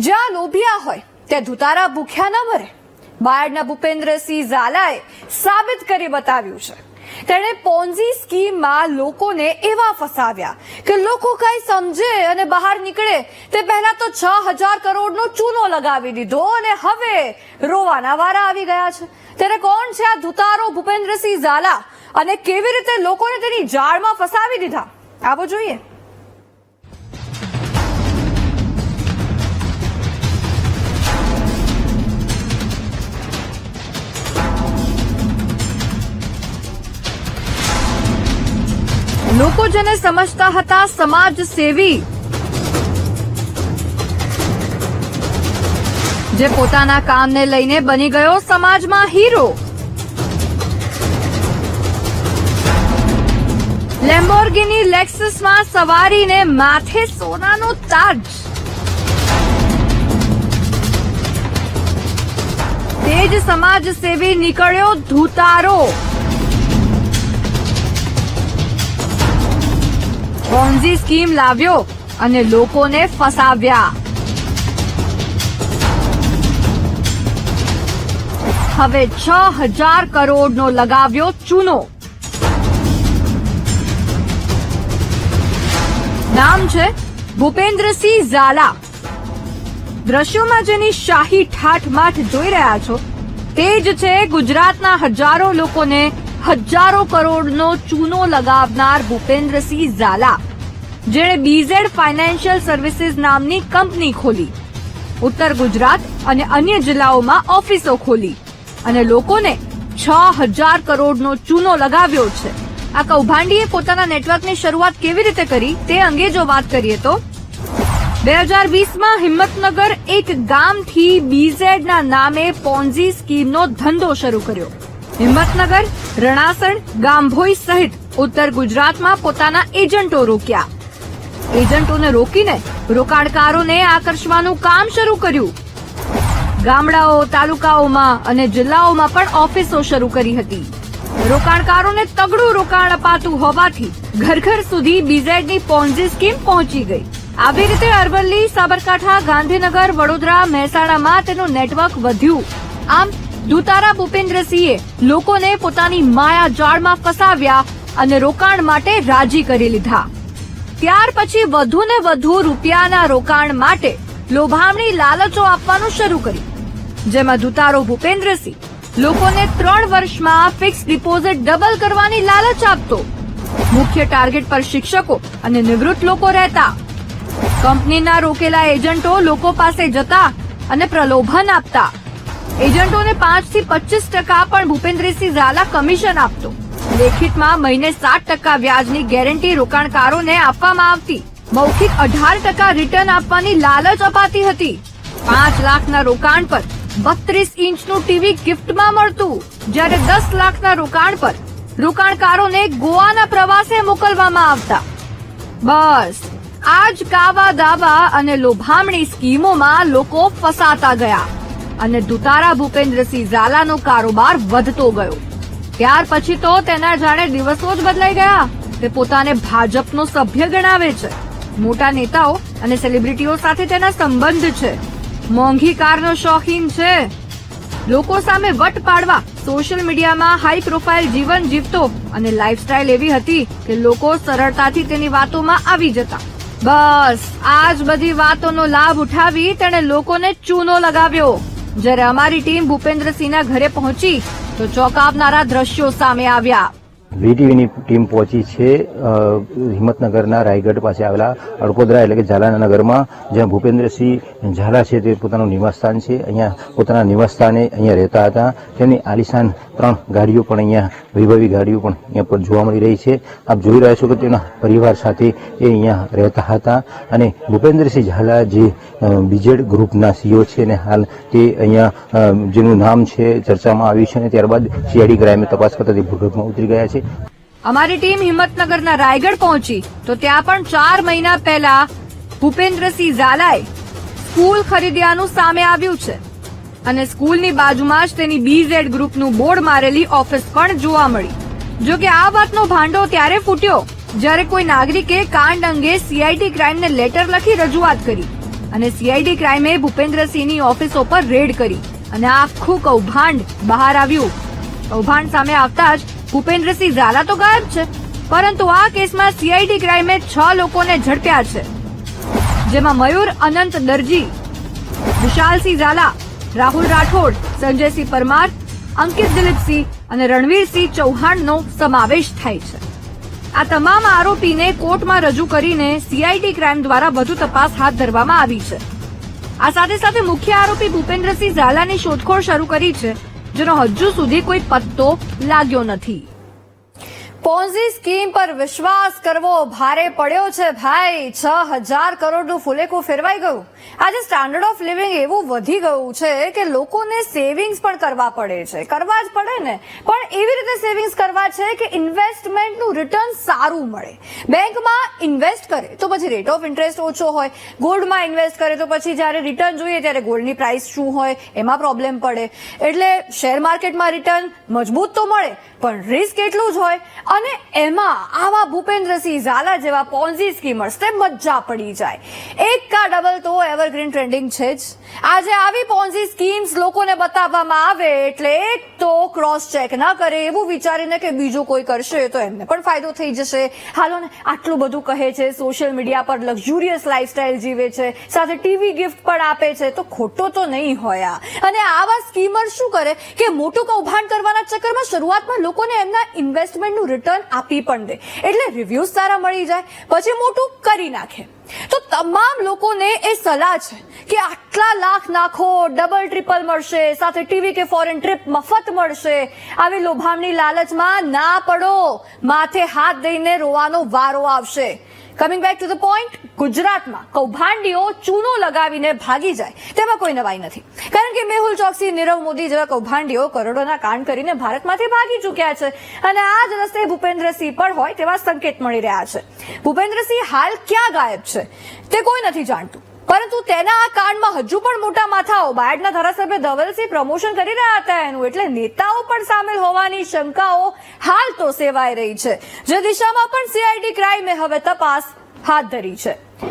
જ્યાં લોભિયા હોય, ત્યાં ધુતારા ભૂખ્યા ન મરે. બાયડના ભૂપેન્દ્રસિંહ ઝાલાએ સાબિત કરી બતાવ્યું છે. તેણે પોન્ઝી સ્કીમમાં લોકોને એવા ફસાવ્યા કે લોકો કઈ સમજે અને બહાર નીકળે તે પહેલા તો છ હજાર કરોડનો ચૂનો લગાવી દીધો અને હવે રોવાના વારા આવી ગયા છે. ત્યારે કોણ છે આ ધુતારો ભૂપેન્દ્રસિંહ ઝાલા અને કેવી રીતે લોકોને તેની જાળમાં ફસાવી દીધા? આવો જોઈએ. લોકો જેને સમજતા હતા સમાજ સેવી. જે પોતાના કામને લઈને બની ગયો સમાજમાં હીરો. લેમ્બોર્ગિની લેક્સસમાં સવારીને માથે સોનાનો તાજ. જ સમાજ સેવી નીકળ્યો ધૂતારો. પોન્ઝી સ્કીમ લાવ્યો અને લોકોને ફસાવ્યા. હવે છ હજાર કરોડનો લગાવ્યો ચૂનો. નામ છે ભૂપેન્દ્રસિંહ ઝાલા. દ્રશ્યોમાં જેની શાહી ઠાઠ માઠ જોઈ રહ્યા છો, તે જ છે ગુજરાતના હજારો લોકોને હજારો કરોડનો ચૂનો લગાવનાર ભૂપેન્દ્રસિંહ ઝાલા, જેણે બીઝેડ ફાઇનાન્શિયલ સર્વિસીસ નામની કંપની ખોલી, ઉત્તર ગુજરાત અને અન્ય જિલ્લાઓમાં ઓફિસો ખોલી અને લોકોને છ હજાર કરોડનો ચૂનો લગાવ્યો છે. આ કૌભાંડીએ પોતાના નેટવર્કની શરૂઆત કેવી રીતે કરી તે અંગે જો વાત કરીએ તો બે હજાર વીસમાં હિંમતનગર એક ગામથી બીઝેડના નામે પોન્ઝી સ્કીમનો ધંધો શરૂ કર્યો. હિંમતનગર, રણાસણ ગામભોઈ સહિત ઉત્તર ગુજરાતમાં પોતાના એજન્ટો રોક્યા. એજન્ટોને રોકીને રોકાણકારોને આકર્ષવાનું કામ શરૂ કર્યું. ગામડાઓ, તાલુકાઓમાં અને જિલ્લાઓમાં પણ ઓફિસો શરૂ કરી હતી. રોકાણકારોને તગડું રોકાણ અપાતું હોવાથી ઘર ઘર સુધી બીઝેડની પોન્ઝી સ્કીમ પહોંચી ગઈ. આવી રીતે અરવલ્લી, સાબરકાંઠા, ગાંધીનગર, વડોદરા, મહેસાણામાં તેનું નેટવર્ક વધ્યું. આમ દુતારા ભૂપેન્દ્રસિંહે લોકોને પોતાની માયા જાળમાં ફસાવ્યા અને રોકાણ માટે રાજી કરી લીધા. ત્યાર પછી વધુ ને વધુ રૂપિયાના રોકાણ માટે લોભામણી લાલચો આપવાનું શરૂ કર્યું. જેમાં દુતારો ભૂપેન્દ્રસિંહ લોકોને ત્રણ વર્ષમાં ફિક્સ ડિપોઝિટ ડબલ કરવાની લાલચ આપતો. મુખ્ય ટાર્ગેટ પર શિક્ષકો અને નિવૃત્ત લોકો રહેતા. કંપનીના રોકેલા એજન્ટો લોકો પાસે જતા અને પ્રલોભન આપતા. એજન્ટોને પાંચથી પચીસ ટકા પણ ભૂપેન્દ્રસિંહ ઝાલા કમિશન આપતો. લેખિતમાં મહિને સાત ટકા વ્યાજની ગેરંટી રોકાણકારોને આપવામાં આવતી. મૌખિક અઢાર ટકા રિટર્ન આપવાની લાલચ અપાતી હતી. પાંચ લાખના રોકાણ પર બત્રીસ ઇંચનું ટીવી ગિફ્ટમાં મળતું. જ્યારે દસ લાખના રોકાણ પર રોકાણકારોને ગોવાના પ્રવાસે મોકલવામાં આવતા. બસ, આજ કાવા દાવા અને લોભામણી સ્કીમોમાં લોકો ફસાતા ગયા. અને દુતારા ભૂપેન્દ્રસિંહ ઝાલાનો કારોબાર વધતો ગયો. ત્યાર પછી તો તેના જાણે દિવસો જ બદલાઈ ગયા. તે પોતાને ભાજપનો સભ્ય ગણાવે છે. મોટા નેતાઓ અને સેલિબ્રિટીઓ સાથે તેના સંબંધ છે. મોંઘી કારનો શોખીન છે. લોકો સામે વટ પાડવા સોશિયલ મીડિયામાં હાઈ પ્રોફાઇલ જીવન જીવતો અને લાઇફસ્ટાઇલ એવી હતી કે લોકો સરળતાથી તેની વાતોમાં આવી જતા. બસ આ જ બધી વાતોનો લાભ ઉઠાવી તેણે લોકોને ચૂનો લગાવ્યો. જ્યારે અમારી ટીમ ભૂપેન્દ્રસિંહના ઘરે પહોંચી તો ચોંકાવનારા દ્રશ્યો સામે આવ્યા. વીટીવીની ટીમ પહોંચી છે હિંમતનગરના રાયગઢ પાસે આવેલા અડકોદરા એટલે કે ઝાલાના નગરમાં, જ્યાં ભૂપેન્દ્રસિંહ ઝાલા છે તે પોતાનું નિવાસસ્થાન છે. અહીંયા પોતાના નિવાસસ્થાને અહીંયા રહેતા હતા. તેની આલિશાન ત્રણ ગાડીઓ પણ અહીંયા, વૈભવી ગાડીઓ પણ અહીંયા પર જોવા મળી રહી છે. આપ જોઈ રહ્યા છો કે તેના પરિવાર સાથે એ અહીંયા રહેતા હતા અને ભૂપેન્દ્રસિંહ ઝાલા જે બીજેડ ગ્રુપના સીઓ છે અને હાલ તે અહીંયા જેનું નામ છે, ચર્ચામાં આવ્યું છે અને ત્યારબાદ સીઆઈડી ક્રાઇમે તપાસ કરતા તે ભૂગર્ભમાં ઉતરી ગયા છે. અમારી ટીમ હિંમતનગરના રાયગઢ પહોંચી. તો ત્યાં પણ ચાર મહિના પહેલા ભૂપેન્દ્રસિંહ ઝાલાએ સ્કૂલ ખરીદ્યાનું સામે આવ્યું છે. અને સ્કૂલની બાજુમાં જ તેની બીઝેડ ગ્રુપનું બોર્ડ મારેલી ઓફિસ પણ જોવા મળી. જો કે આ વાતનો ભાંડો ત્યારે ફૂટ્યો, જ્યારે કોઈ નાગરિકે કાંડ અંગે સીઆઈટી ક્રાઇમને લેટર લખી રજૂઆત કરી. અને સીઆઈડી ક્રાઇમે ભૂપેન્દ્રસિંહની ઓફિસો પર રેડ કરી. અને આખું કૌભાંડ બહાર આવ્યું. કૌભાંડ સામે આવતા જ ભૂપેન્દ્રસિંહ ઝાલા તો ગાયબ છે, પરંતુ આ કેસમાં સીઆઈડી ક્રાઇમે છ લોકોને ઝડપ્યા છે. જેમાં મયુર, અનંત દરજી, વિશાલસિંહ ઝાલા, રાહુલ રાઠોડ, સંજયસિંહ પરમાર, અંકિત દિલીપસિંહ અને રણવીરસિંહ ચૌહાણનો સમાવેશ થાય છે. આ તમામ આરોપીને કોર્ટમાં રજૂ કરીને સીઆઈડી ક્રાઇમ દ્વારા વધુ તપાસ હાથ ધરવામાં આવી છે. આ સાથે સાથે મુખ્ય આરોપી ભૂપેન્દ્રસિંહ ઝાલાની શોધખોળ શરૂ કરી છે જેનો હજુ સુધી કોઈ પત્તો લાગ્યો નથી. પોન્ઝી સ્કીમ પર વિશ્વાસ કરવો ભારે પડ્યો છે ભાઈ. છ હજાર કરોડનું ફુલેકું ફેરવાઈ ગયું. આજે સ્ટાન્ડર્ડ ઓફ લિવિંગ એવું વધી ગયું છે કે લોકોને સેવિંગ્સ પણ કરવા પડે છે. કરવા જ પડે ને. પણ એવી રીતે સેવિંગ્સ કરવા છે કે ઇન્વેસ્ટમેન્ટનું રિટર્ન સારું મળે. બેંકમાં ઇન્વેસ્ટ કરે તો પછી રેટ ઓફ ઇન્ટરેસ્ટ ઓછો હોય. ગોલ્ડમાં ઇન્વેસ્ટ કરે તો પછી જ્યારે રિટર્ન જોઈએ ત્યારે ગોલ્ડની પ્રાઇસ શું હોય એમાં પ્રોબ્લેમ પડે. એટલે શેર માર્કેટમાં રિટર્ન મજબૂત તો મળે, પણ રિસ્ક એટલું જ હોય. અને એમાં આવા ભૂપેન્દ્રસિંહ ઝાલા જેવા પોન્ઝી સ્કીમર્સ તે મજા પડી જાય. એક કા ડબલ તો એવરગ્રીન ટ્રેન્ડિંગ છે જ. આજે આવી પોન્ઝી સ્કીમ્સ લોકોને બતાવવામાં આવે એટલે એક તો ક્રોસ ચેક ના કરે એવું વિચારીને કે બીજું કોઈ કરશે તો એમને પણ ફાયદો થઈ જશે. હાલો ને, આટલું બધું કહે છે સોશિયલ મીડિયા પર લક્ઝુરિયસ લાઇફસ્ટાઇલ જીવે છે, સાથે ટીવી ગિફ્ટ પણ આપે છે, તો ખોટો તો નહીં હોય અને આવા સ્કીમર શું કરે કે મોટું કૌભાંડ કરવાના ચક્કરમાં શરૂઆતમાં લોકોને એમના ઇન્વેસ્ટમેન્ટનું રિટર્ન આપી પણ દે. એટલે રિવ્યુઝ સારા મળી જાય, પછી મોટું કરી નાખે. તો તમામ લોકોને એ સલાહ છે કે આટલા લાખ નાખો ડબલ ટ્રિપલ મળશે? સાથે ટીવી કે ફોરેન ટ્રીપ મફત મળશે? આવી લોભામણી લાલચમાં ના પડો. માથે હાથ દઈને રોવાનો વારો આવશે. Coming back to the point ગુજરાતમાં કૌભાંડીઓ ચૂનો લગાવીને ભાગી જાય. તેમાં કોઈ નવાઈ નથી. કારણ કે મેહુલ ચોકસી, નીરવ મોદી જેવા કૌભાંડીઓ કરોડોના કાંડ કરીને ભારતમાંથી ભાગી ચૂક્યા છે. અને આ જ રસ્તે ભૂપેન્દ્રસિંહ પણ હોય તેવા સંકેત મળી રહ્યા છે. ભૂપેન્દ્રસિંહ હાલ ક્યાં ગાયબ છે? તે કોઈ નથી જાણતું. પરંતુ તેના આ કાંડમાં હજુ પણ મોટા માથાઓ. બાયડના ધારાસભ્ય ધવલસિંહ પ્રમોશન કરી રહ્યા હતા. એનું એટલે નેતાઓ પણ સામેલ હોવાની શંકાઓ હાલ તો સેવાઈ રહી છે. જે દિશામાં પણ સીઆઈડી ક્રાઇમે હવે તપાસ હાથ ધરી છે.